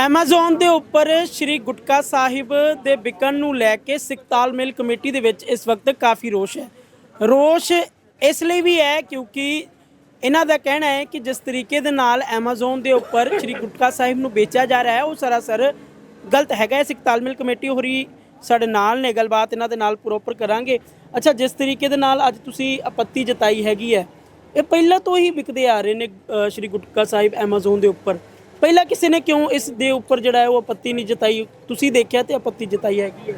Amazon ਦੇ ਉੱਪਰ ਸ਼੍ਰੀ ਗੁਟਕਾ ਸਾਹਿਬ ਦੇ ਵਿਕਣ ਨੂੰ ਲੈ ਕੇ ਸਿੱਖ ਤਾਲਮੇਲ ਕਮੇਟੀ ਦੇ ਵਿੱਚ ਇਸ ਵਕਤ ਕਾਫੀ ਰੋਸ਼ ਹੈ। ਰੋਸ਼ ਇਸ ਲਈ ਵੀ ਹੈ ਕਿਉਂਕਿ ਇਹਨਾਂ ਦਾ ਕਹਿਣਾ ਹੈ ਕਿ ਜਿਸ ਤਰੀਕੇ ਦੇ ਨਾਲ ਐਮਾਜ਼ਨ ਦੇ ਉੱਪਰ ਸ਼੍ਰੀ ਗੁਟਕਾ ਸਾਹਿਬ ਨੂੰ ਵੇਚਿਆ ਜਾ ਰਿਹਾ ਹੈ, ਉਹ ਸਰਾਸਰ ਗਲਤ ਹੈਗਾ ਹੈ। ਸਿੱਖ ਤਾਲਮੇਲ ਕਮੇਟੀ ਹੋਰੀ ਸਾਡੇ ਨਾਲ ਨੇ, ਗੱਲਬਾਤ ਇਹਨਾਂ ਦੇ ਨਾਲ ਪ੍ਰੋਪਰ ਕਰਾਂਗੇ। ਅੱਛਾ, ਜਿਸ ਤਰੀਕੇ ਦੇ ਨਾਲ ਅੱਜ ਤੁਸੀਂ ਆਪੱਤੀ ਜਤਾਈ ਹੈਗੀ ਹੈ, ਇਹ ਪਹਿਲਾਂ ਤੋਂ ਹੀ ਵਿਕਦੇ ਆ ਰਹੇ ਨੇ ਸ਼੍ਰੀ ਗੁਟਕਾ ਸਾਹਿਬ ਐਮਾਜ਼ਨ ਦੇ ਉੱਪਰ। ਪਹਿਲਾਂ ਕਿਸੇ ਨੇ ਕਿਉਂ ਇਸ ਦੇ ਉੱਪਰ ਜਿਹੜਾ ਹੈ ਉਹ ਆਪੱਤੀ ਨਹੀਂ ਜਤਾਈ? ਤੁਸੀਂ ਦੇਖਿਆ ਤੇ ਆਪੱਤੀ ਜਤਾਈ ਹੈਗੀ ਹੈ।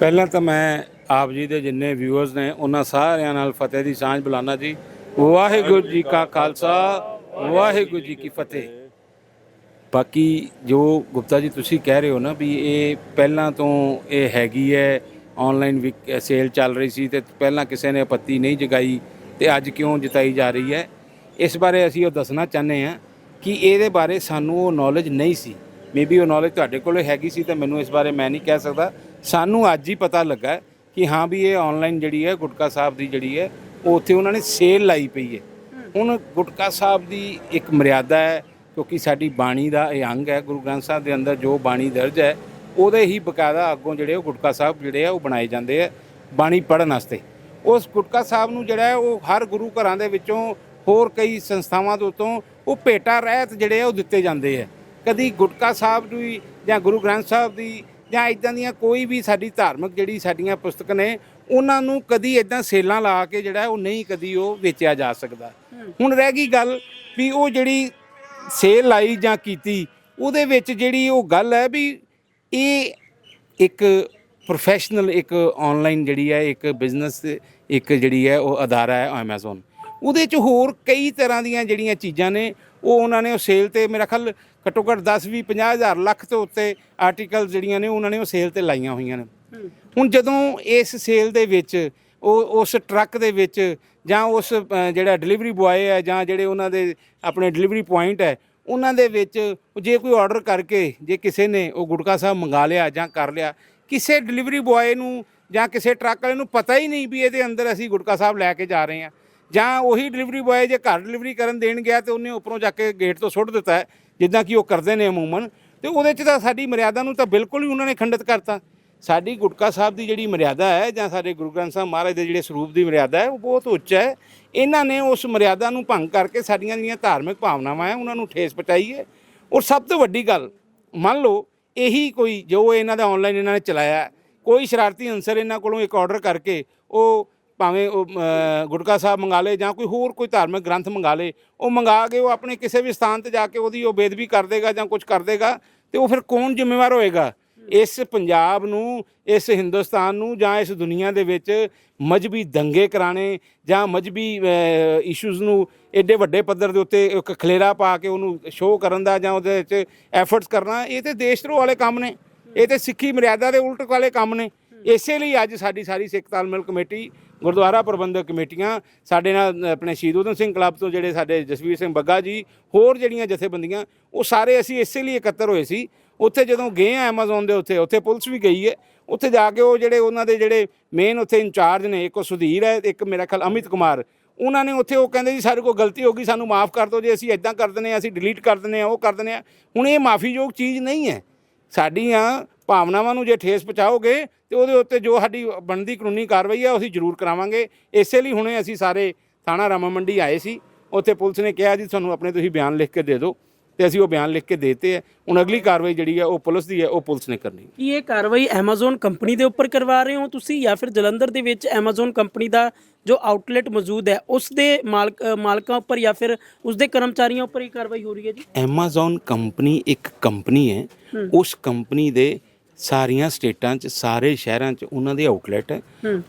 ਪਹਿਲਾਂ ਤਾਂ ਮੈਂ ਆਪ ਜੀ ਦੇ ਜਿੰਨੇ ਵਿਊਅਰਸ ਨੇ, ਉਹਨਾਂ ਸਾਰਿਆਂ ਨਾਲ ਫਤਿਹ ਦੀ ਸਾਂਝ ਬੁਲਾਣਾ ਜੀ। ਵਾਹਿਗੁਰੂ ਜੀ ਕਾ ਖਾਲਸਾ, ਵਾਹਿਗੁਰੂ ਜੀ ਕੀ ਫਤਿਹ। ਬਾਕੀ ਜੋ ਗੁਪਤਾ ਜੀ ਤੁਸੀਂ ਕਹਿ ਰਹੇ ਹੋ ਨਾ ਵੀ ਇਹ ਪਹਿਲਾਂ ਤੋਂ ਇਹ ਹੈਗੀ ਹੈ ਆਨਲਾਈਨ ਸੇਲ ਚੱਲ ਰਹੀ ਸੀ ਤੇ ਪਹਿਲਾਂ ਕਿਸੇ ਨੇ ਆਪੱਤੀ ਨਹੀਂ ਜਗਾਈ ਤੇ ਅੱਜ ਕਿਉਂ ਜਤਾਈ ਜਾ ਰਹੀ ਹੈ? ਇਸ ਬਾਰੇ ਅਸੀਂ ਉਹ ਦੱਸਣਾ ਚਾਹੁੰਦੇ ਹਾਂ। ਕਿ ਇਹਦੇ ਬਾਰੇ ਸਾਨੂੰ ਉਹ ਨੌਲੇਜ ਨਹੀਂ ਸੀ। ਮੇਬੀ ਉਹ ਨੌਲੇਜ ਤੁਹਾਡੇ ਕੋਲ ਹੈਗੀ ਸੀ ਤਾਂ ਮੈਨੂੰ ਇਸ ਬਾਰੇ ਮੈਂ ਨਹੀਂ ਕਹਿ ਸਕਦਾ। ਸਾਨੂੰ ਅੱਜ ਹੀ ਪਤਾ ਲੱਗਾ ਕਿ ਹਾਂ ਵੀ ਇਹ ਆਨਲਾਈਨ ਜਿਹੜੀ ਹੈ ਗੁਟਕਾ ਸਾਹਿਬ ਦੀ ਜਿਹੜੀ ਹੈ ਉਹ ਉੱਥੇ ਉਹਨਾਂ ਨੇ ਸੇਲ ਲਾਈ ਪਈ ਹੈ। ਹੁਣ ਗੁਟਕਾ ਸਾਹਿਬ ਦੀ ਇੱਕ ਮਰਿਆਦਾ ਹੈ ਕਿਉਂਕਿ ਸਾਡੀ ਬਾਣੀ ਦਾ ਇਹ ਅੰਗ ਹੈ ਗੁਰੂ ਗ੍ਰੰਥ ਸਾਹਿਬ ਦੇ ਅੰਦਰ ਜੋ ਬਾਣੀ ਦਰਜ ਹੈ ਉਹਦੇ ਹੀ ਬਕਾਇਦਾ ਅੱਗੋਂ ਜਿਹੜੇ ਉਹ ਗੁਟਕਾ ਸਾਹਿਬ ਜਿਹੜੇ ਆ ਉਹ ਬਣਾਏ ਜਾਂਦੇ ਆ ਬਾਣੀ ਪੜ੍ਹਨ ਵਾਸਤੇ। ਉਸ ਗੁਟਕਾ ਸਾਹਿਬ ਨੂੰ ਜਿਹੜਾ ਉਹ ਹਰ ਗੁਰੂ ਘਰਾਂ ਦੇ ਵਿੱਚੋਂ ਹੋਰ ਕਈ ਸੰਸਥਾਵਾਂ ਦੇ ਉੱਤੋਂ ਉਹ ਭੇਟਾ ਰਹਿਤ ਜਿਹੜੇ ਆ ਉਹ ਦਿੱਤੇ ਜਾਂਦੇ ਆ। ਕਦੀ ਗੁਟਕਾ ਸਾਹਿਬ ਦੀ ਜਾਂ ਗੁਰੂ ਗ੍ਰੰਥ ਸਾਹਿਬ ਦੀ ਜਾਂ ਇਦਾਂ ਦੀਆਂ ਕੋਈ ਵੀ ਸਾਡੀ ਧਾਰਮਿਕ ਜਿਹੜੀ ਸਾਡੀਆਂ ਪੁਸਤਕ ਨੇ, ਉਹਨਾਂ ਨੂੰ ਕਦੀ ਇਦਾਂ ਸੇਲਾਂ ਲਾ ਕੇ ਜਿਹੜਾ ਉਹ ਨਹੀਂ ਕਦੀ ਉਹ ਵੇਚਿਆ ਜਾ ਸਕਦਾ। ਹੁਣ ਰਹਿ ਗਈ ਗੱਲ ਵੀ ਉਹ ਜਿਹੜੀ ਸੇਲ ਲਾਈ ਜਾਂ ਕੀਤੀ, ਉਹਦੇ ਵਿੱਚ ਜਿਹੜੀ ਉਹ ਗੱਲ ਹੈ ਵੀ ਇਹ ਇੱਕ ਪ੍ਰੋਫੈਸ਼ਨਲ ਇੱਕ ਆਨਲਾਈਨ ਜਿਹੜੀ ਹੈ, ਇੱਕ ਬਿਜ਼ਨਸ ਇੱਕ ਜਿਹੜੀ ਹੈ ਉਹ ਅਦਾਰਾ ਹੈ Amazon ਉਹਦੇ ਚ ਹੋਰ ਕਈ ਤਰ੍ਹਾਂ ਦੀਆਂ ਜਿਹੜੀਆਂ ਚੀਜ਼ਾਂ ਨੇ ਉਹ ਉਹਨਾਂ ਨੇ ਉਹ ਸੇਲ ਤੇ ਮੇਰਾ ਖਿਆਲ ਘੱਟੋ ਘੱਟ 10 20 50 ਹਜ਼ਾਰ ਲੱਖ ਤੋਂ ਉੱਤੇ ਆਰਟੀਕਲ ਜਿਹੜੀਆਂ ਨੇ ਉਹਨਾਂ ਨੇ ਉਹ ਸੇਲ ਤੇ ਲਾਈਆਂ ਹੋਈਆਂ ਨੇ। ਹੁਣ ਜਦੋਂ ਇਸ ਸੇਲ ਦੇ ਵਿੱਚ ਉਹ ਉਸ ਟਰੱਕ ਦੇ ਵਿੱਚ ਜਾਂ ਉਸ ਜਿਹੜਾ ਡਿਲੀਵਰੀ ਬੁਆਏ ਹੈ ਜਾਂ ਜਿਹੜੇ ਉਹਨਾਂ ਦੇ ਆਪਣੇ ਡਿਲੀਵਰੀ ਪੁਆਇੰਟ ਹੈ ਉਹਨਾਂ ਦੇ ਵਿੱਚ ਜੇ ਕੋਈ ਆਰਡਰ ਕਰਕੇ ਜੇ ਕਿਸੇ ਨੇ ਉਹ ਗੁਟਕਾ ਸਾਹਿਬ ਮੰਗਾ ਲਿਆ ਜਾਂ ਕਰ ਲਿਆ ਕਿਸੇ ਡਿਲੀਵਰੀ ਬੁਆਏ ਨੂੰ ਜਾਂ ਕਿਸੇ ਟਰੱਕ ਵਾਲੇ ਨੂੰ ਪਤਾ ਹੀ ਨਹੀਂ ਵੀ ਇਹਦੇ ਅੰਦਰ ਅਸੀਂ ਗੁਟਕਾ ਸਾਹਿਬ ਲੈ ਕੇ ਜਾ ਰਹੇ ਹਾਂ। ਜਾਂ ਉਹੀ ਡਿਲੀਵਰੀ ਬੁਆਏ ਜੇ ਘਰ ਡਿਲੀਵਰੀ ਕਰਨ ਦੇਣ ਗਿਆ ਤੇ ਉਹਨੇ ਉੱਪਰੋਂ ਜਾ ਕੇ ਗੇਟ ਤੋਂ ਸੁੱਟ ਦਿੱਤਾ ਹੈ, ਜਿੱਦਾਂ ਕਿ ਉਹ ਕਰਦੇ ਨੇ ਅਮੂਮਨ, ਤੇ ਉਹਦੇ 'ਚ ਤਾਂ ਸਾਡੀ ਮਰਿਆਦਾ ਨੂੰ ਤਾਂ ਬਿਲਕੁਲ ਹੀ ਉਹਨਾਂ ਨੇ ਖੰਡਿਤ ਕਰਤਾ। ਸਾਡੀ ਗੁਟਕਾ ਸਾਹਿਬ ਦੀ ਜਿਹੜੀ ਮਰਿਆਦਾ ਹੈ ਜਾਂ ਸਾਡੇ ਗੁਰੂ ਗ੍ਰੰਥ ਸਾਹਿਬ ਮਹਾਰਾਜ ਦੇ ਜਿਹੜੇ ਸਰੂਪ ਦੀ ਮਰਿਆਦਾ ਹੈ, ਉਹ ਬਹੁਤ ਉੱਚ ਹੈ। ਇਹਨਾਂ ਨੇ ਉਸ ਮਰਿਆਦਾ ਨੂੰ ਭੰਗ ਕਰਕੇ ਸਾਡੀਆਂ ਜਿਹੜੀਆਂ ਧਾਰਮਿਕ ਭਾਵਨਾਵਾਂ ਹੈ, ਉਹਨਾਂ ਨੂੰ ਠੇਸ ਪਹੁੰਚਾਈ ਹੈ। ਔਰ ਸਭ ਤੋਂ ਵੱਡੀ ਗੱਲ, ਮੰਨ ਲਓ, ਇਹੀ ਕੋਈ ਜੋ ਇਹਨਾਂ ਦਾ ਆਨਲਾਈਨ ਇਹਨਾਂ ਨੇ ਚਲਾਇਆ ਕੋਈ ਸ਼ਰਾਰਤੀ ਅਨਸਰ ਇਹਨਾਂ ਕੋਲੋਂ ਇੱਕ ਆਰਡਰ ਕਰਕੇ ਉਹ ਭਾਵੇਂ ਉਹ ਗੁਟਕਾ ਸਾਹਿਬ ਮੰਗਾ ਲੇ ਜਾਂ ਕੋਈ ਹੋਰ ਕੋਈ ਧਾਰਮਿਕ ਗ੍ਰੰਥ ਮੰਗਾ ਲੇ ਉਹ ਮੰਗਾ ਕੇ ਉਹ ਆਪਣੇ ਕਿਸੇ ਵੀ ਸਥਾਨ ਤੇ ਜਾ ਕੇ ਉਹਦੀ ਉਹ ਬੇਦਬੀ ਕਰ ਦੇਗਾ ਜਾਂ ਕੁਝ ਕਰ ਦੇਗਾ ਤੇ ਉਹ ਫਿਰ ਕੌਣ ਜ਼ਿੰਮੇਵਾਰ ਹੋਏਗਾ? ਇਸ ਪੰਜਾਬ ਨੂੰ, ਇਸ ਹਿੰਦੁਸਤਾਨ ਨੂੰ ਜਾਂ ਇਸ ਦੁਨੀਆ ਦੇ ਵਿੱਚ ਮਜਬੀ ਦੰਗੇ ਕਰਾਣੇ ਜਾਂ ਮਜਬੀ ਇਸ਼ੂਜ਼ ਨੂੰ ਐਡੇ ਵੱਡੇ ਪੱਧਰ ਦੇ ਉੱਤੇ ਇੱਕ ਖਲੇਰਾ ਪਾ ਕੇ ਉਹਨੂੰ ਸ਼ੋਅ ਕਰਨ ਦਾ ਜਾਂ ਉਹਦੇ ਵਿੱਚ ਐਫਰਟਸ ਕਰਨਾ, ਇਹ ਤੇ ਦੇਸ਼ਧਰੋਹ ਵਾਲੇ ਕੰਮ ਨੇ। ਇਹ ਤੇ ਸਿੱਖੀ ਮਰਿਆਦਾ ਦੇ ਉਲਟ ਵਾਲੇ ਕੰਮ ਨੇ। ਇਸੇ ਲਈ ਅੱਜ ਸਾਡੀ ਸਾਰੀ ਸਿੱਖ ਤਾਲਮੇਲ ਕਮੇਟੀ ਗੁਰਦੁਆਰਾ ਪ੍ਰਬੰਧਕ ਕਮੇਟੀਆਂ, ਸਾਡੇ ਨਾਲ ਆਪਣੇ ਸ਼ਹੀਦ ਊਧਮ ਸਿੰਘ ਕਲੱਬ ਤੋਂ ਜਿਹੜੇ ਸਾਡੇ ਜਸਵੀਰ ਸਿੰਘ ਬੱਗਾ ਜੀ, ਹੋਰ ਜਿਹੜੀਆਂ ਜਥੇਬੰਦੀਆਂ, ਉਹ ਸਾਰੇ ਅਸੀਂ ਇਸੇ ਲਈ ਇਕੱਤਰ ਹੋਏ ਸੀ। ਉੱਥੇ ਜਦੋਂ ਗਏ ਆ ਐਮਾਜ਼ਨ ਦੇ ਉੱਥੇ ਉੱਥੇ ਪੁਲਿਸ ਵੀ ਗਈ ਹੈ। ਉੱਥੇ ਜਾ ਕੇ ਉਹ ਜਿਹੜੇ ਉਹਨਾਂ ਦੇ ਜਿਹੜੇ ਮੇਨ ਉੱਥੇ ਇੰਚਾਰਜ ਨੇ, ਇੱਕ ਉਹ ਸੁਧੀਰ ਹੈ ਤੇ ਇੱਕ ਮੇਰਾ ਖਿਆਲ ਅਮਿਤ ਕੁਮਾਰ। ਉਹਨਾਂ ਨੇ ਉੱਥੇ ਉਹ ਕਹਿੰਦੇ ਜੀ, ਸਾਡੇ ਕੋਲ ਗਲਤੀ ਹੋ ਗਈ, ਸਾਨੂੰ ਮਾਫ ਕਰ ਦਿਓ, ਜੇ ਅਸੀਂ ਇਦਾਂ ਕਰ ਦਿੰਦੇ ਹਾਂ, ਅਸੀਂ ਡਿਲੀਟ ਕਰ ਦਿੰਦੇ ਹਾਂ, ਉਹ ਕਰ ਦਿੰਦੇ ਹਾਂ। ਹੁਣ ਇਹ ਮਾਫੀਯੋਗ ਚੀਜ਼ ਨਹੀਂ ਹੈ। ਸਾਡੀਆਂ ਭਾਵਨਾਵਾਂ ਨੂੰ ਜੇ ਠੇਸ ਪਹੁੰਚਾਓਗੇ ਤੇ ਉਹਦੇ ਉੱਤੇ ਜੋ ਸਾਡੀ ਬਣਦੀ ਕਾਨੂੰਨੀ ਕਾਰਵਾਈ ਹੈ ਉਹ ਅਸੀਂ ਜ਼ਰੂਰ ਕਰਾਵਾਂਗੇ। ਇਸੇ ਲਈ ਹੁਣੇ ਅਸੀਂ ਸਾਰੇ ਥਾਣਾ ਰਾਮਾ ਮੰਡੀ ਆਏ ਸੀ। ਉੱਥੇ ਪੁਲਿਸ ਨੇ ਕਿਹਾ ਜੀ ਤੁਹਾਨੂੰ ਆਪਣੇ ਤੁਸੀਂ ਬਿਆਨ ਲਿਖ ਕੇ ਦੇ ਦਿਓ। ਤੇ ਅਸੀਂ ਉਹ ਬਿਆਨ ਲਿਖ ਕੇ ਦੇਤੇ ਹੈ ਹੁਣ ਅਗਲੀ ਕਾਰਵਾਈ ਜਿਹੜੀ ਹੈ ਉਹ ਪੁਲਿਸ ਦੀ ਹੈ ਉਹ ਪੁਲਿਸ ਨੇ ਕਰਨੀ। ਕੀ ਇਹ ਕਾਰਵਾਈ ਐਮਾਜ਼ਨ ਕੰਪਨੀ ਦੇ ਉੱਪਰ ਕਰਵਾ ਰਹੇ ਹੋ ਤੁਸੀਂ ਜਾਂ ਫਿਰ ਜਲੰਧਰ ਦੇ ਵਿੱਚ ਐਮਾਜ਼ਨ ਕੰਪਨੀ ਦਾ ਜੋ ਆਊਟਲੈਟ ਮੌਜੂਦ ਹੈ ਉਸ ਦੇ ਮਾਲਕ ਮਾਲਕਾਂ ਉੱਪਰ ਜਾਂ ਫਿਰ ਉਸ ਦੇ ਕਰਮਚਾਰੀਆਂ ਉੱਪਰ ਹੀ ਕਾਰਵਾਈ ਹੋ ਰਹੀ ਹੈ ਜੀ? ਐਮਾਜ਼ਨ ਕੰਪਨੀ ਇੱਕ ਕੰਪਨੀ ਹੈ। ਉਸ ਕੰਪਨੀ ਦੇ ਸਾਰੀਆਂ ਸਟੇਟਾਂ 'ਚ ਸਾਰੇ ਸ਼ਹਿਰਾਂ 'ਚ ਉਹਨਾਂ ਦੇ ਆਊਟਲੈਟ ਹੈ।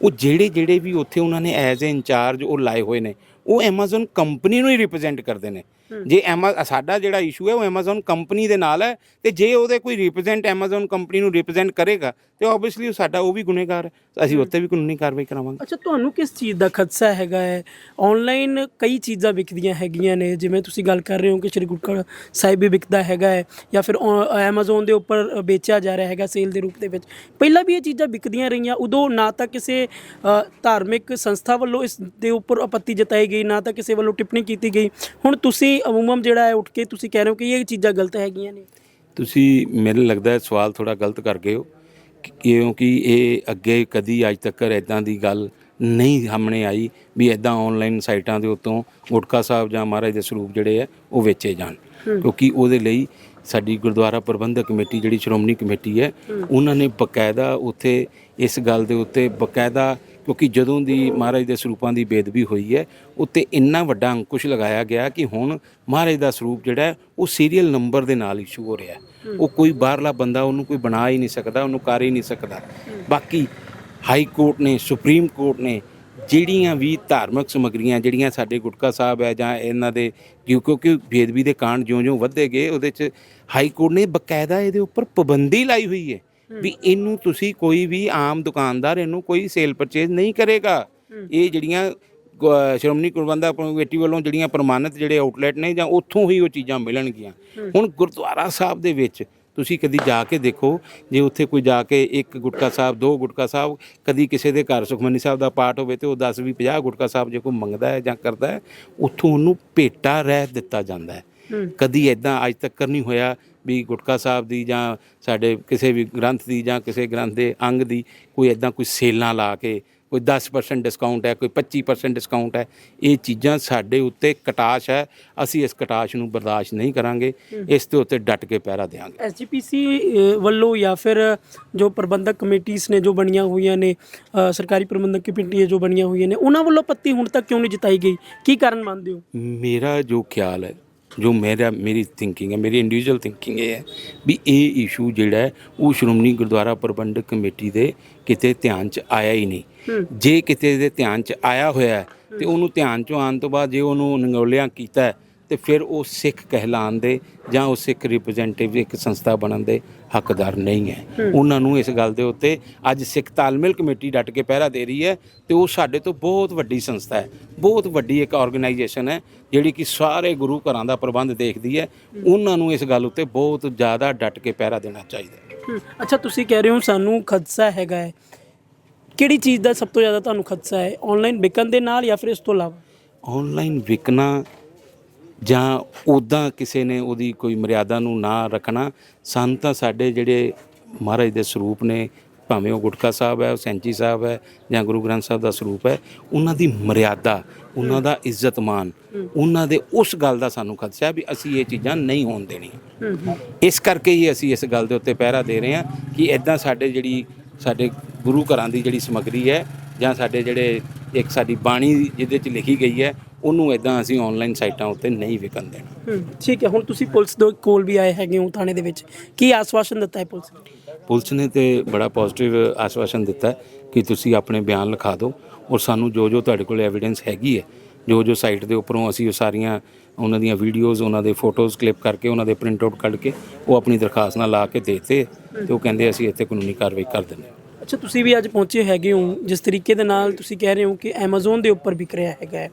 ਉਹ ਜਿਹੜੇ ਜਿਹੜੇ ਵੀ ਉੱਥੇ ਉਹਨਾਂ ਨੇ ਐਜ਼ ਅ ਇੰਚਾਰਜ ਉਹ ਲਾਏ ਹੋਏ ਨੇ ਉਹ ਐਮਾਜ਼ਨ ਕੰਪਨੀ ਨੂੰ ਹੀ ਰਿਪਰੈਜ਼ੈਂਟ ਕਰਦੇ ਨੇ। ਜੇ ਐਮਾ ਸਾਡਾ ਜਿਹੜਾ ਇਸ਼ੂ ਹੈ ਉਹ ਐਮਾਜ਼ਨ ਕੰਪਨੀ ਦੇ ਨਾਲ ਹੈ ਤੇ ਜੇ ਉਹਦੇ ਕੋਈ ਰਿਪਰੈਜ਼ੈਂਟ ਐਮਾਜ਼ਨ ਕੰਪਨੀ ਨੂੰ ਰਿਪਰੈਜ਼ੈਂਟ ਕਰੇਗਾ ਤੇ ਆਬਵੀਅਸਲੀ ਉਹ ਸਾਡਾ ਉਹ ਵੀ ਗੁਨੇਗਾਰ ਹੈ। ਅਸੀਂ ਉੱਤੇ ਵੀ ਕਾਨੂੰਨੀ ਕਾਰਵਾਈ ਕਰਾਵਾਂਗੇ। ਅੱਛਾ ਤੁਹਾਨੂੰ ਕਿਸ ਚੀਜ਼ ਦਾ ਖਦਸ਼ਾ ਹੈਗਾ ਹੈ? ਆਨਲਾਈਨ ਕਈ ਚੀਜ਼ਾਂ ਵਿਕਦੀਆਂ ਹੈਗੀਆਂ ਨੇ ਜਿਵੇਂ ਤੁਸੀਂ ਗੱਲ ਕਰ ਰਹੇ ਹੋ ਕਿ ਸ਼੍ਰੀ ਗੁਟਕਾ ਸਾਹਿਬ ਵੀ ਵਿਕਦਾ ਹੈਗਾ ਹੈ ਜਾਂ ਫਿਰ ਐਮਾਜ਼ਨ ਦੇ ਉੱਪਰ ਵੇਚਿਆ ਜਾ ਰਿਹਾ ਹੈਗਾ ਸੇਲ ਦੇ ਰੂਪ ਦੇ ਵਿੱਚ। ਪਹਿਲਾਂ ਵੀ ਇਹ ਚੀਜ਼ਾਂ ਵਿਕਦੀਆਂ ਰਹੀਆਂ ਉਦੋਂ ਨਾ ਤਾਂ ਕਿਸੇ ਧਾਰਮਿਕ ਸੰਸਥਾ ਵੱਲੋਂ ਇਸ ਦੇ ਉੱਪਰ ਆਪੱਤੀ ਜਤਾਈ ਗਈ ਨਾ ਤਾਂ ਕਿਸੇ ਵੱਲੋਂ ਟਿੱਪਣੀ ਕੀਤੀ ਗਈ। ਹੁਣ ਤੁਸੀਂ ਅਮੂਮਨ ਜਿਹੜਾ ਹੈ ਉੱਠ ਕੇ ਤੁਸੀਂ ਕਹਿ ਰਹੇ ਹੋ ਕਿ ਇਹ ਚੀਜ਼ਾਂ ਗਲਤ ਹੈਗੀਆਂ ਨੇ? ਤੁਸੀਂ ਮੈਨੂੰ ਲੱਗਦਾ ਹੈ ਸਵਾਲ ਥੋੜਾ ਗਲਤ ਕਰ ਗਏ ਹੋ ਕਿਉਂਕਿ ਇਹ ਅੱਗੇ ਕਦੀ ਅੱਜ ਤੱਕ ਇਦਾਂ ਦੀ ਗੱਲ ਨਹੀਂ ਸਾਹਮਣੇ ਆਈ ਵੀ ਇਦਾਂ ਆਨਲਾਈਨ ਸਾਈਟਾਂ ਦੇ ਉੱਤੋਂ ਗੁਟਕਾ ਸਾਹਿਬ ਜਾਂ ਮਹਾਰਾਜ ਦੇ ਸਰੂਪ ਜਿਹੜੇ ਆ ਉਹ ਵੇਚੇ ਜਾਣ। ਕਿਉਂਕਿ ਉਹਦੇ ਲਈ ਸਾਡੀ ਗੁਰਦੁਆਰਾ ਪ੍ਰਬੰਧਕ ਕਮੇਟੀ ਜਿਹੜੀ ਸ਼੍ਰੋਮਣੀ ਕਮੇਟੀ ਹੈ। ਉਹਨਾਂ ਨੇ ਬਕਾਇਦਾ ਉੱਥੇ ਇਸ ਗੱਲ ਦੇ ਉੱਤੇ ਬਕਾਇਦਾ ਕਿਉਂਕਿ ਜਦੋਂ ਦੀ ਮਹਾਰਾਜ ਦੇ ਸਰੂਪਾਂ ਦੀ ਬੇਦਬੀ ਹੋਈ ਹੈ ਉੱਤੇ ਇੰਨਾ ਵੱਡਾ ਅੰਕੁਸ਼ ਲਗਾਇਆ ਗਿਆ ਕਿ ਹੁਣ ਮਹਾਰਾਜ ਦਾ ਸਰੂਪ ਜਿਹੜਾ ਉਹ ਸੀਰੀਅਲ ਨੰਬਰ ਦੇ ਨਾਲ ਇਸ਼ੂ ਹੋ ਰਿਹਾ ਉਹ ਕੋਈ ਬਾਹਰਲਾ ਬੰਦਾ ਉਹਨੂੰ ਕੋਈ ਬਣਾ ਹੀ ਨਹੀਂ ਸਕਦਾ ਉਹਨੂੰ ਕਰ ਹੀ ਨਹੀਂ ਸਕਦਾ। ਬਾਕੀ ਹਾਈ ਕੋਰਟ ਨੇ ਸੁਪਰੀਮ ਕੋਰਟ ਨੇ ਜਿਹੜੀਆਂ ਵੀ ਧਾਰਮਿਕ ਸਮੱਗਰੀਆਂ ਜਿਹੜੀਆਂ ਸਾਡੇ ਗੁਟਕਾ ਸਾਹਿਬ ਹੈ ਜਾਂ ਇਹਨਾਂ ਦੇ ਕਿਉਂ- ਕਿਉਂਕਿ ਬੇਦਬੀ ਦੇ ਕਾਂਡ ਜਿਉਂ-ਜਿਉਂ ਵੱਧਦੇ ਗਏ ਉਹਦੇ 'ਚ ਹਾਈ ਕੋਰਟ ਨੇ ਬਕਾਇਦਾ ਇਹਦੇ ਉੱਪਰ ਪਾਬੰਦੀ ਲਾਈ ਹੋਈ ਹੈ। ਵੀ ਇਹਨੂੰ ਤੁਸੀਂ ਕੋਈ ਵੀ ਆਮ ਦੁਕਾਨਦਾਰ ਇਹਨੂੰ ਕੋਈ ਸੇਲ ਪਰਚੇਜ਼ ਨਹੀਂ ਕਰੇਗਾ। ਇਹ ਜਿਹੜੀਆਂ ਸ਼੍ਰੋਮਣੀ ਪ੍ਰਬੰਧਕ ਕਮੇਟੀ ਵੱਲੋਂ ਜਿਹੜੀਆਂ ਪ੍ਰਮਾਣਿਤ ਜਿਹੜੇ ਆਊਟਲੈਟ ਨੇ ਜਾਂ ਉੱਥੋਂ ਹੀ ਉਹ ਚੀਜ਼ਾਂ ਮਿਲਣਗੀਆਂ। ਹੁਣ ਗੁਰਦੁਆਰਾ ਸਾਹਿਬ ਦੇ ਵਿੱਚ ਤੁਸੀਂ ਕਦੀ ਜਾ ਕੇ ਦੇਖੋ ਜੇ ਉੱਥੇ ਕੋਈ ਜਾ ਕੇ ਇੱਕ ਗੁਟਕਾ ਸਾਹਿਬ ਦੋ ਗੁਟਕਾ ਸਾਹਿਬ ਕਦੀ ਕਿਸੇ ਦੇ ਘਰ ਸੁਖਮਨੀ ਸਾਹਿਬ ਦਾ ਪਾਠ ਹੋਵੇ ਤੇ ਉਹ 10 ਵੀ 50 ਗੁਟਕਾ ਸਾਹਿਬ ਜੇ ਕੋਈ ਮੰਗਦਾ ਹੈ ਜਾਂ ਕਰਦਾ ਹੈ ਉੱਥੋਂ ਉਹਨੂੰ ਭੇਟਾ ਰਹਿ ਦਿੱਤਾ ਜਾਂਦਾ ਹੈ। ਕਦੀ ਐਦਾਂ ਅੱਜ ਤੱਕ ਨਹੀਂ ਹੋਇਆ ਵੀ ਗੁਟਕਾ ਸਾਹਿਬ ਦੀ ਜਾਂ ਸਾਡੇ ਕਿਸੇ ਵੀ ਗ੍ਰੰਥ ਦੀ ਜਾਂ ਕਿਸੇ ਗ੍ਰੰਥ ਦੇ ਅੰਗ ਦੀ ਕੋਈ ਐਦਾਂ ਕੋਈ ਸੇਲਾਂ ਲਾ ਕੇ ਕੋਈ 10% ਡਿਸਕਾਊਂਟ ਹੈ ਕੋਈ 25% ਡਿਸਕਾਊਂਟ ਹੈ ਇਹ ਚੀਜ਼ਾਂ ਸਾਡੇ ਉੱਤੇ ਕਟਾਸ਼ ਹੈ ਅਸੀਂ ਇਸ ਕਟਾਸ਼ ਨੂੰ ਬਰਦਾਸ਼ਤ ਨਹੀਂ ਕਰਾਂਗੇ ਇਸ ਦੇ ਉੱਤੇ ਡਟ ਕੇ ਪਹਿਰਾ ਦੇਵਾਂਗੇ ਐਸਜੀਪੀਸੀ ਵੱਲੋਂ ਜਾਂ ਫਿਰ ਜੋ ਪ੍ਰਬੰਧਕ ਕਮੇਟੀਆਂ ਨੇ ਜੋ ਬਣੀਆਂ ਹੋਈਆਂ ਨੇ ਸਰਕਾਰੀ ਪ੍ਰਬੰਧਕ ਕਮੇਟੀਆਂ ਜੋ ਬਣੀਆਂ ਹੋਈਆਂ ਨੇ ਉਹਨਾਂ ਵੱਲੋਂ ਪੱਤੀ ਹੁਣ ਤੱਕ ਕਿਉਂ ਨਹੀਂ ਜਿਤਾਈ ਗਈ? ਕੀ ਕਾਰਨ ਮੰਨਦੇ ਹੋ? ਮੇਰਾ ਜੋ ਖਿਆਲ ਹੈ ਜੋ ਮੇਰਾ ਮੇਰੀ ਥਿੰਕਿੰਗ ਹੈ ਮੇਰੀ ਇੰਡੀਵਿਜੂਅਲ ਥਿੰਕਿੰਗ ਇਹ ਹੈ ਵੀ ਇਹ ਇਸ਼ੂ ਜਿਹੜਾ ਹੈ ਉਹ ਸ਼੍ਰੋਮਣੀ ਗੁਰਦੁਆਰਾ ਪ੍ਰਬੰਧਕ ਕਮੇਟੀ ਦੇ ਕਿਤੇ ਧਿਆਨ 'ਚ ਆਇਆ ਹੀ ਨਹੀਂ। ਜੇ ਕਿਤੇ ਦੇ ਧਿਆਨ 'ਚ ਆਇਆ ਹੋਇਆ ਤੇ ਉਹਨੂੰ ਧਿਆਨ 'ਚੋਂ ਆਉਣ ਤੋਂ ਬਾਅਦ ਜੇ ਉਹਨੂੰ ਨੰਗੋਲਿਆਂ ਕੀਤਾ ਤੇ ਫਿਰ ਉਹ ਸਿੱਖ ਕਹਿਲਾਣ ਦੇ ਜਾਂ ਉਹ ਸਿੱਖ ਰਿਪਰੈਜ਼ੈਂਟੇਟਿਵ ਇੱਕ ਸੰਸਥਾ ਬਣਨ ਦੇ ਹੱਕਦਾਰ ਨਹੀਂ ਹੈ। ਉਹਨਾਂ ਨੂੰ ਇਸ ਗੱਲ ਦੇ ਉੱਤੇ ਅੱਜ ਸਿੱਖ ਤਾਲਮੇਲ ਕਮੇਟੀ ਡਟ ਕੇ ਪਹਿਰਾ ਦੇ ਰਹੀ ਹੈ ਤੇ ਉਹ ਸਾਡੇ ਤੋਂ ਬਹੁਤ ਵੱਡੀ ਸੰਸਥਾ ਹੈ। ਬਹੁਤ ਵੱਡੀ ਇੱਕ ਆਰਗੇਨਾਈਜੇਸ਼ਨ ਹੈ ਜਿਹੜੀ ਕਿ ਸਾਰੇ ਗੁਰੂ ਘਰਾਂ ਦਾ ਪ੍ਰਬੰਧ ਦੇਖਦੀ ਹੈ। ਉਹਨਾਂ ਨੂੰ ਇਸ ਗੱਲ ਉੱਤੇ ਬਹੁਤ ਜ਼ਿਆਦਾ ਡਟ ਕੇ ਪਹਿਰਾ ਦੇਣਾ ਚਾਹੀਦਾ ਅੱਛਾ ਤੁਸੀਂ ਕਹਿ ਰਹੇ ਹੋ ਸਾਨੂੰ ਖਦਸ਼ਾ ਹੈਗਾ ਹੈ। ਕਿਹੜੀ ਚੀਜ਼ ਦਾ ਸਭ ਤੋਂ ਜ਼ਿਆਦਾ ਤੁਹਾਨੂੰ ਖਦਸ਼ਾ ਹੈ? ਆਨਲਾਈਨ ਵਿਕਣ ਦੇ ਨਾਲ ਜਾਂ ਫਿਰ ਇਸ ਤੋਂ ਇਲਾਵਾ? ਆਨਲਾਈਨ ਵਿਕਣਾ ਜਾਂ ਉਦਾਂ ਕਿਸੇ ਨੇ ਉਹਦੀ ਕੋਈ ਮਰਿਆਦਾ ਨੂੰ ਨਾ ਰੱਖਣਾ, ਸਾਨੂੰ ਤਾਂ ਸਾਡੇ ਜਿਹੜੇ ਮਹਾਰਾਜ ਦੇ ਸਰੂਪ ਨੇ, ਭਾਵੇਂ ਉਹ ਗੁਟਕਾ ਸਾਹਿਬ ਹੈ, ਉਹ ਸੈਂਚੀ ਸਾਹਿਬ ਹੈ, ਜਾਂ ਗੁਰੂ ਗ੍ਰੰਥ ਸਾਹਿਬ ਦਾ ਸਰੂਪ ਹੈ, ਉਹਨਾਂ ਦੀ ਮਰਿਆਦਾ, ਉਹਨਾਂ ਦਾ ਇੱਜ਼ਤ ਮਾਨ ਉਹਨਾਂ ਦੇ ਉਸ ਗੱਲ ਦਾ ਸਾਨੂੰ ਖਦਸ਼ਾ ਵੀ ਅਸੀਂ ਇਹ ਚੀਜ਼ਾਂ ਨਹੀਂ ਹੋਣ ਦੇਣੀਆਂ। ਇਸ ਕਰਕੇ ਹੀ ਅਸੀਂ ਇਸ ਗੱਲ ਦੇ ਉੱਤੇ ਪਹਿਰਾ ਦੇ ਰਹੇ ਹਾਂ ਕਿ ਇਦਾਂ ਸਾਡੇ ਜਿਹੜੀ, ਸਾਡੇ ਗੁਰੂ ਘਰਾਂ ਦੀ ਜਿਹੜੀ ਸਮੱਗਰੀ ਹੈ, ਜਾਂ ਸਾਡੇ ਜਿਹੜੇ ਇੱਕ ਸਾਡੀ ਬਾਣੀ ਜਿਹਦੇ 'ਚ ਲਿਖੀ ਗਈ ਹੈ ਉਹਨੂੰ ਇਦਾਂ ਅਸੀਂ ਆਨਲਾਈਨ ਸਾਈਟਾਂ ਉੱਤੇ ਨਹੀਂ ਵਿਕਣ ਦੇਣਾ। ਠੀਕ ਹੈ ਹੁਣ ਤੁਸੀਂ ਪੁਲਿਸ ਦੇ ਕੋਲ ਵੀ ਆਏ ਹੈਗੇ ਹੋ ਥਾਣੇ ਦੇ ਵਿੱਚ। ਕੀ ਆਸਵਾਸ਼ਨ ਦਿੱਤਾ ਹੈ ਪੁਲਿਸ ਨੇ? ਪੁਲਿਸ ਨੇ ਤੇ ਬੜਾ ਪੋਜ਼ਿਟਿਵ ਆਸ਼ਵਾਸਨ ਦਿੱਤਾ ਹੈ ਕਿ ਤੁਸੀਂ ਆਪਣੇ ਬਿਆਨ ਲਿਖਾ ਦਿਓ ਔਰ ਸਾਨੂੰ ਜੋ ਜੋ ਤੁਹਾਡੇ ਕੋਲ ਐਵੀਡੈਂਸ ਹੈਗੀ ਹੈ ਜੋ ਜੋ ਸਾਈਟ ਦੇ ਉੱਪਰੋਂ ਅਸੀਂ ਉਹ ਸਾਰੀਆਂ ਉਹਨਾਂ ਦੀਆਂ ਵੀਡੀਓਜ਼ ਉਹਨਾਂ ਦੇ ਫੋਟੋਜ਼ ਕਲਿੱਪ ਕਰਕੇ ਉਹਨਾਂ ਦੇ ਪ੍ਰਿੰਟ ਆਊਟ ਕੱਢ ਕੇ ਉਹ ਆਪਣੀ ਦਰਖਾਸਤ ਨਾਲ ਲਾ ਕੇ ਦੇਤੇ ਤੇ ਉਹ ਕਹਿੰਦੇ ਅਸੀਂ ਇੱਥੇ ਕਾਨੂੰਨੀ ਕਾਰਵਾਈ ਕਰ ਦਿੰਦੇ ਹਾਂ। ਅੱਛਾ ਤੁਸੀਂ ਵੀ ਅੱਜ ਪਹੁੰਚੇ ਹੈਗੇ ਹੋ। ਜਿਸ ਤਰੀਕੇ ਦੇ ਨਾਲ ਤੁਸੀਂ ਕਹਿ ਰਹੇ ਹੋ ਕਿ Amazon ਦੇ ਉੱਪਰ ਵਿਕ ਰਿਹਾ ਹੈਗਾ ਹੈ।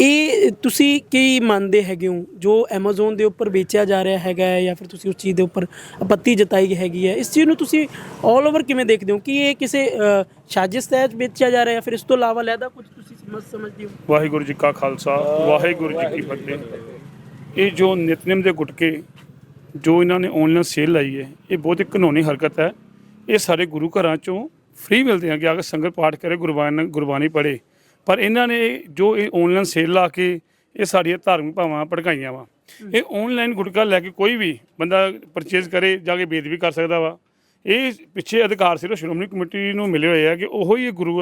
ਇਹ ਤੁਸੀਂ ਕੀ ਮੰਨਦੇ ਹੈਗੇ ਹੋ? ਜੋ Amazon ਦੇ ਉੱਪਰ ਵੇਚਿਆ ਜਾ ਰਿਹਾ ਹੈਗਾ ਹੈ ਜਾਂ ਫਿਰ ਤੁਸੀਂ ਉਸ ਚੀਜ਼ ਦੇ ਉੱਪਰ ਆਪੱਤੀ ਜਤਾਈ ਹੈਗੀ ਹੈ ਇਸ ਚੀਜ਼ ਨੂੰ ਤੁਸੀਂ 올 ਓਵਰ ਕਿਵੇਂ ਦੇਖਦੇ ਹੋ? ਕਿ ਇਹ ਕਿਸੇ ਅ, ਸਾਜ਼ਿਸ਼ ਤਹਿਤ ਵੇਚਿਆ ਜਾ ਰਿਹਾ ਹੈ ਫਿਰ ਇਸ ਤੋਂ ਇਲਾਵਾ ਲੈਦਾ ਕੁਝ ਤੁਸੀਂ ਸਮਝ ਸਮਝਦੇ ਹੋ? ਵਾਹਿਗੁਰੂ ਜੀ ਕਾ ਖਾਲਸਾ ਵਾਹਿਗੁਰੂ ਜੀ ਕੀ ਫਤਿਹ। ਇਹ ਜੋ ਨਿਤਨੇਮ ਦੇ ਗੁਟਕੇ ਜੋ ਇਹਨਾਂ ਨੇ ਆਨਲਾਈਨ ਸੇਲ ਲਾਈ ਹੈ ਇਹ ਬਹੁਤ ਇੱਕ ਘਨੋਨੀ ਹਰਕਤ ਹੈ। ਇਹ ਸਾਰੇ ਗੁਰੂ ਘਰਾਂ ਚੋਂ ਫ੍ਰੀ ਮਿਲਦੇ ਆ ਕਿ ਅਗਰ ਸੰਗਤ ਪਾਠ ਕਰੇ ਗੁਰਬਾਣੀ ਗੁਰਬਾਣੀ ਪੜ੍ਹੇ। ਪਰ ਇਹਨਾਂ ਨੇ ਜੋ ਇਹ ਆਨਲਾਈਨ ਸੇਲ ਲਾ ਕੇ ਇਹ ਸਾਡੀਆਂ ਧਾਰਮਿਕ ਭਾਵਾਂ ਭੜਕਾਈਆਂ ਵਾ। ਇਹ ਆਨਲਾਈਨ ਗੁਟਕਾ ਲੈ ਕੇ ਕੋਈ ਵੀ ਬੰਦਾ ਪਰਚੇਜ਼ ਕਰੇ ਜਾ ਕੇ ਬੇਦ ਵੀ ਕਰ ਸਕਦਾ ਵਾ। ਇਹ ਪਿੱਛੇ ਅਧਿਕਾਰ ਸਿਰਫ ਸ਼੍ਰੋਮਣੀ ਕਮੇਟੀ ਨੂੰ ਮਿਲੇ ਹੋਏ ਆ ਕਿ ਉਹੋ ਹੀ ਗੁਰੂ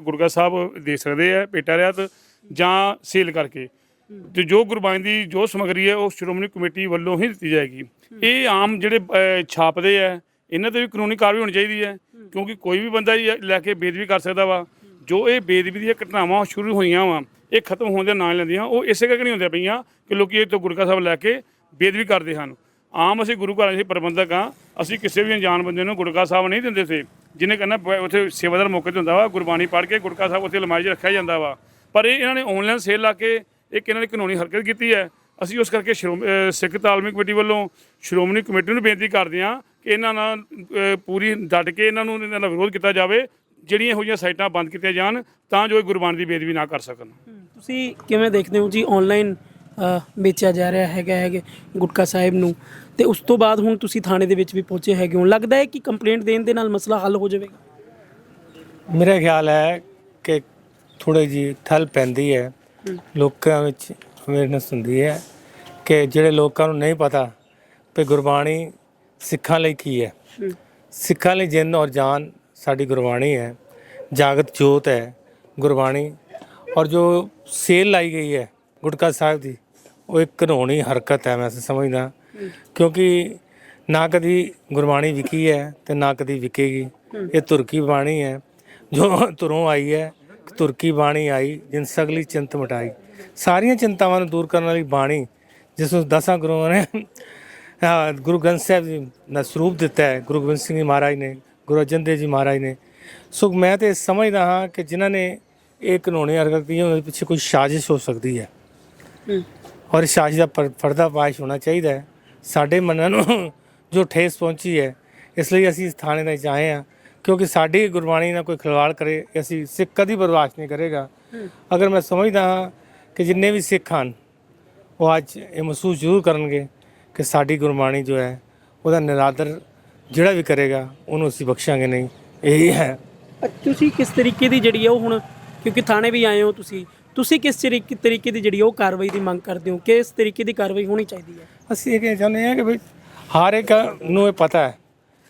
ਗੁਰਗਾ ਸਾਹਿਬ ਦੇ ਸਕਦੇ ਆ ਪੇਟਾ ਰਿਆਤ ਜਾਂ ਸੇਲ ਕਰਕੇ। ਤੇ ਜੋ ਗੁਰਬਾਣੀ ਦੀ ਜੋ ਸਮਗਰੀ ਹੈ ਉਹ ਸ਼੍ਰੋਮਣੀ ਕਮੇਟੀ ਵੱਲੋਂ ਹੀ ਦਿੱਤੀ ਜਾਏਗੀ। ਇਹ ਆਮ ਜਿਹੜੇ ਛਾਪਦੇ ਆ ਇਹਨਾਂ ਤੇ ਵੀ ਕਾਨੂੰਨੀ ਕਾਰਵਾਈ ਹੋਣੀ ਚਾਹੀਦੀ ਹੈ। ਕਿਉਂਕਿ ਕੋਈ ਵੀ ਬੰਦਾ ਲੈ ਕੇ ਬੇਦਬੀ ਕਰ ਸਕਦਾ ਵਾ। ਜੋ ਇਹ ਬੇਦਬੀ ਦੀਆਂ ਘਟਨਾਵਾਂ ਸ਼ੁਰੂ ਹੋਈਆਂ ਵਾ, ਇਹ ਖਤਮ ਹੋਣ ਦੇ ਨਾਂ ਲੈਂਦੀਆਂ ਉਹ ਇਸੇ ਕਰਕੇ ਨਹੀਂ ਹੁੰਦੀਆਂ ਪਈਆਂ ਕਿ ਲੋਕੀ ਇਹ ਤੋਂ ਗੁਰਕਾ ਸਾਹਿਬ ਲੈ ਕੇ ਬੇਦਬੀ ਕਰਦੇ ਹਨ। ਆਮ ਅਸੀਂ ਗੁਰੂ ਘਰਾਂ ਦੇ ਪ੍ਰਬੰਧਕ ਆ ਅਸੀਂ ਕਿਸੇ ਵੀ ਅਣਜਾਣ ਬੰਦੇ ਨੂੰ ਗੁਰਕਾ ਸਾਹਿਬ ਨਹੀਂ ਦਿੰਦੇ ਸੀ, ਜਿਹਨੇ ਕਹਿੰਦਾ ਉੱਥੇ ਸੇਵਾਦਾਰ ਮੌਕੇ ਤੇ ਹੁੰਦਾ ਵਾ, ਗੁਰਬਾਣੀ ਪੜ੍ਹ ਕੇ ਗੁਰਕਾ ਸਾਹਿਬ ਉੱਥੇ ਲਮਾਈ 'ਚ ਰੱਖਿਆ ਜਾਂਦਾ ਵਾ। ਪਰ ਇਹ ਇਹਨਾਂ ਨੇ ਆਨਲਾਈਨ ਸੇਲ ਲਾ ਕੇ ਇੱਕ ਇਹਨਾਂ ਨੇ ਕਾਨੂੰਨੀ ਹਰਕਤ ਕੀਤੀ ਹੈ। ਅਸੀਂ ਉਸ ਕਰਕੇ ਸ਼੍ਰੋਮ- ਸਿੱਖ ਤਾਲਮੀ ਕਮੇਟੀ ਵੱਲੋਂ ਸ਼੍ਰੋਮਣੀ ਕਮੇਟੀ ਨੂੰ ਬੇਨਤੀ ਕਰਦੇ ਹਾਂ ਕਿ ਇਹਨਾਂ ਨਾਲ ਪੂਰੀ ਡਟ ਕੇ ਇਹਨਾਂ ਨੂੰ ਇਹਨਾਂ ਦਾ ਵਿਰੋਧ ਕੀਤਾ ਜਾਵੇ ਜਿਹੜੀਆਂ ਇਹੋ ਜਿਹੀਆਂ ਸਾਈਟਾਂ ਬੰਦ ਕੀਤੀਆਂ ਜਾਣ ਤਾਂ ਜੋ ਇਹ ਗੁਰਬਾਣੀ ਦੀ ਬੇਦਬੀ ਨਾ ਕਰ ਸਕਣ। ਤੁਸੀਂ ਕਿਵੇਂ ਦੇਖਦੇ ਹੋ ਜੀ ਆਨਲਾਈਨ ਵੇਚਿਆ ਜਾ ਰਿਹਾ ਹੈਗਾ ਹੈਗੇ ਗੁਟਕਾ ਸਾਹਿਬ ਨੂੰ? ਤੇ ਉਸ ਤੋਂ ਬਾਅਦ ਹੁਣ ਤੁਸੀਂ ਥਾਣੇ ਦੇ ਵਿੱਚ ਵੀ ਪਹੁੰਚੇ ਹੈਗੇ ਹੋ। ਲੱਗਦਾ ਹੈ ਕਿ ਕੰਪਲੇਂਟ ਦੇਣ ਦੇ ਨਾਲ ਮਸਲਾ ਹੱਲ ਹੋ ਜਾਵੇਗਾ? ਮੇਰਾ ਖਿਆਲ ਹੈ ਕਿ ਥੋੜੀ ਜੀ ਠੱਲ ਪੈਂਦੀ ਹੈ। ਲੋਕਾਂ ਵਿੱਚ ਅਵੇਅਰਨੈਸ ਹੁੰਦੀ ਹੈ ਕਿ ਜਿਹੜੇ ਲੋਕਾਂ ਨੂੰ ਨਹੀਂ ਪਤਾ ਕਿ ਗੁਰਬਾਣੀ ਸਿੱਖਾਂ ਲਈ ਕੀ ਹੈ। ਸਿੱਖਾਂ ਲਈ ਜਿੰਦ ਔਰ ਜਾਨ ਸਾਡੀ ਗੁਰਬਾਣੀ ਹੈ, ਜਾਗਤ ਜੋਤ ਹੈ ਗੁਰਬਾਣੀ, ਔਰ ਜੋ ਸੇਲ ਲਾਈ ਗਈ ਹੈ ਗੁਟਕਾ ਸਾਹਿਬ ਦੀ, ਉਹ ਇੱਕ ਘਨੋਣੀ ਹਰਕਤ ਹੈ, ਮੈਂ ਸਮਝਦਾ। ਕਿਉਂਕਿ ਨਾ ਕਦੀ ਗੁਰਬਾਣੀ ਵਿਕੀ ਹੈ ਤੇ ਨਾ ਕਦੀ ਵਿਕੇਗੀ। ਇਹ ਤੁਰਕੀ ਬਾਣੀ ਹੈ, ਜੋ ਤੁਰੋਂ ਆਈ ਹੈ, ਤੁਰਕੀ ਬਾਣੀ ਆਈ, ਜਿਨ ਸਗਲੀ ਚਿੰਤ ਮਟਾਈ। ਸਾਰੀਆਂ ਚਿੰਤਾਵਾਂ ਨੂੰ ਦੂਰ ਕਰਨ ਵਾਲੀ ਬਾਣੀ, ਜਿਸ ਨੂੰ ਦਸਾਂ ਗੁਰੂਆਂ ਨੇ ਗੁਰੂ ਗ੍ਰੰਥ ਸਾਹਿਬ ਜੀ ਦਾ ਸਰੂਪ ਦਿੱਤਾ ਹੈ, ਗੁਰੂ ਗੋਬਿੰਦ ਸਿੰਘ ਜੀ ਮਹਾਰਾਜ ਨੇ। ਗੁਰੂ ਅਰਜਨ ਦੇਵ ਜੀ ਮਹਾਰਾਜ ਨੇ। ਸੋ ਮੈਂ ਤੇ ਸਮਝਦਾ ਹਾਂ ਕਿ ਜਿਨ੍ਹਾਂ ਨੇ ਇਹ ਕਾਨੂੰਨੀ ਹਰਕਤ ਕੀਤੀ ਉਹਦੇ ਪਿੱਛੇ ਕੋਈ ਸਾਜ਼ਿਸ਼ ਹੋ ਸਕਦੀ ਹੈ। ਔਰ ਇਸ ਸਾਜ਼ਿਸ਼ ਦਾ ਪਰ- ਪਰਦਾਫਾਸ਼ ਹੋਣਾ ਚਾਹੀਦਾ ਹੈ। ਸਾਡੇ ਮਨਾਂ ਨੂੰ ਜੋ ਠੇਸ ਪਹੁੰਚੀ ਹੈ ਇਸ ਲਈ ਅਸੀਂ ਇਸ ਥਾਣੇ ਦੇ ਵਿੱਚ ਆਏ ਹਾਂ। ਕਿਉਂਕਿ ਸਾਡੀ ਗੁਰਬਾਣੀ ਨਾਲ ਕੋਈ ਖਿਲਵਾੜ ਕਰੇ ਅਸੀਂ ਸਿੱਖ ਕਦੀ ਬਰਦਾਸ਼ਤ ਨਹੀਂ ਕਰੇਗਾ। ਅਗਰ ਮੈਂ ਸਮਝਦਾ ਹਾਂ ਕਿ ਜਿੰਨੇ ਵੀ ਸਿੱਖ ਹਨ ਉਹ ਅੱਜ ਇਹ ਮਹਿਸੂਸ ਜ਼ਰੂਰ ਕਰਨਗੇ ਕਿ ਸਾਡੀ ਗੁਰਬਾਣੀ ਜੋ ਹੈ ਉਹਦਾ ਨਿਰਾਦਰ ਜਿਹੜਾ ਵੀ ਕਰੇਗਾ ਉਹਨੂੰ ਅਸੀਂ ਬਖਸ਼ਾਂਗੇ ਨਹੀਂ। ਇਹੀ ਹੈ। ਤੁਸੀਂ ਕਿਸ ਤਰੀਕੇ ਦੀ ਜਿਹੜੀ ਹੈ ਉਹ ਹੁਣ ਕਿਉਂਕਿ ਥਾਣੇ ਵੀ ਆਏ ਹੋ ਤੁਸੀਂ ਤੁਸੀਂ ਕਿਸ ਤਰੀਕੇ ਤਰੀਕੇ ਦੀ ਜਿਹੜੀ ਉਹ ਕਾਰਵਾਈ ਦੀ ਮੰਗ ਕਰਦੇ ਹੋ? ਕਿਸ ਤਰੀਕੇ ਦੀ ਕਾਰਵਾਈ ਹੋਣੀ ਚਾਹੀਦੀ ਹੈ? ਅਸੀਂ ਇਹ ਕਹਿਣਾ ਚਾਹੁੰਦੇ ਹਾਂ ਕਿ ਵੀ ਹਰ ਇੱਕ ਨੂੰ ਇਹ ਪਤਾ ਹੈ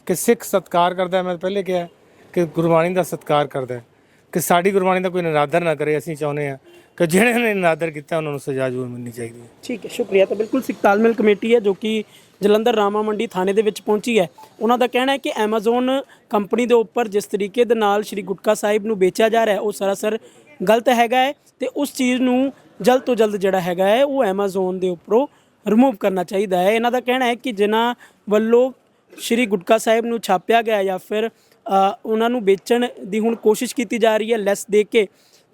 ਕਿ ਸਿੱਖ ਸਤਕਾਰ ਕਰਦਾ ਮੈਂ ਪਹਿਲੇ ਕਿਹਾ ਕਿ ਗੁਰਬਾਣੀ ਦਾ ਸਤਕਾਰ ਕਰਦਾ ਕਿ ਸਾਡੀ ਗੁਰਬਾਣੀ ਦਾ ਕੋਈ ਨਿਰਾਦਰ ਨਾ ਕਰੇ ਅਸੀਂ ਚਾਹੁੰਦੇ ਹਾਂ ਕਿ ਜਿਹੜੇ ਨੇ ਨਿਰਾਦਰ ਕੀਤਾ, ਉਹਨਾਂ ਨੂੰ ਸਜ਼ਾ ਜ਼ਰੂਰ ਮਿਲਣੀ ਚਾਹੀਦੀ ਹੈ। ਠੀਕ ਹੈ, ਸ਼ੁਕਰੀਆ। ਤਾਂ ਬਿਲਕੁਲ ਸਿੱਖ ਤਾਲਮੇਲ ਕਮੇਟੀ ਹੈ ਜੋ ਕਿ ਜਲੰਧਰ ਰਾਮਾ ਮੰਡੀ ਥਾਣੇ ਦੇ ਵਿੱਚ ਪਹੁੰਚੀ ਹੈ। ਉਹਨਾਂ ਦਾ ਕਹਿਣਾ ਹੈ ਕਿ Amazon ਕੰਪਨੀ ਦੇ ਉੱਪਰ ਜਿਸ ਤਰੀਕੇ ਦੇ ਨਾਲ ਸ਼੍ਰੀ ਗੁਟਕਾ ਸਾਹਿਬ ਨੂੰ ਵੇਚਿਆ ਜਾ ਰਿਹਾ ਹੈ, ਉਹ ਸਰਾਸਰ ਗਲਤ ਹੈਗਾ ਹੈ ਤੇ ਉਸ ਚੀਜ਼ ਨੂੰ ਜਲਦ ਤੋਂ ਜਲਦ ਜਿਹੜਾ ਹੈਗਾ ਹੈ, ਉਹ Amazon ਦੇ ਉੱਪਰੋਂ ਰਿਮੂਵ ਕਰਨਾ ਚਾਹੀਦਾ ਹੈ। ਇਹਨਾਂ ਦਾ ਕਹਿਣਾ ਹੈ ਕਿ ਜਿਨ੍ਹਾਂ ਵੱਲੋਂ ਸ਼੍ਰੀ ਗੁਟਕਾ ਸਾਹਿਬ ਨੂੰ ਛਾਪਿਆ ਗਿਆ ਜਾਂ ਫਿਰ ਉਹਨਾਂ ਨੂੰ ਵੇਚਣ ਦੀ ਹੁਣ ਕੋਸ਼ਿਸ਼ ਕੀਤੀ ਜਾ ਰਹੀ ਹੈ, ਲੈਸ ਦੇ ਕੇ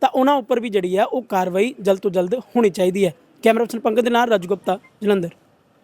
ਤਾਂ ਉਹਨਾਂ ਉੱਪਰ ਵੀ ਜਿਹੜੀ ਹੈ ਉਹ ਕਾਰਵਾਈ ਜਲਦ ਤੋਂ ਜਲਦ ਹੋਣੀ ਚਾਹੀਦੀ ਹੈ। ਕੈਮਰਾ ਪਰਸਨ ਪੰਕਜ ਦੇ ਨਾਲ ਰਾਜੂ ਗੁਪਤਾ, ਜਲੰਧਰ।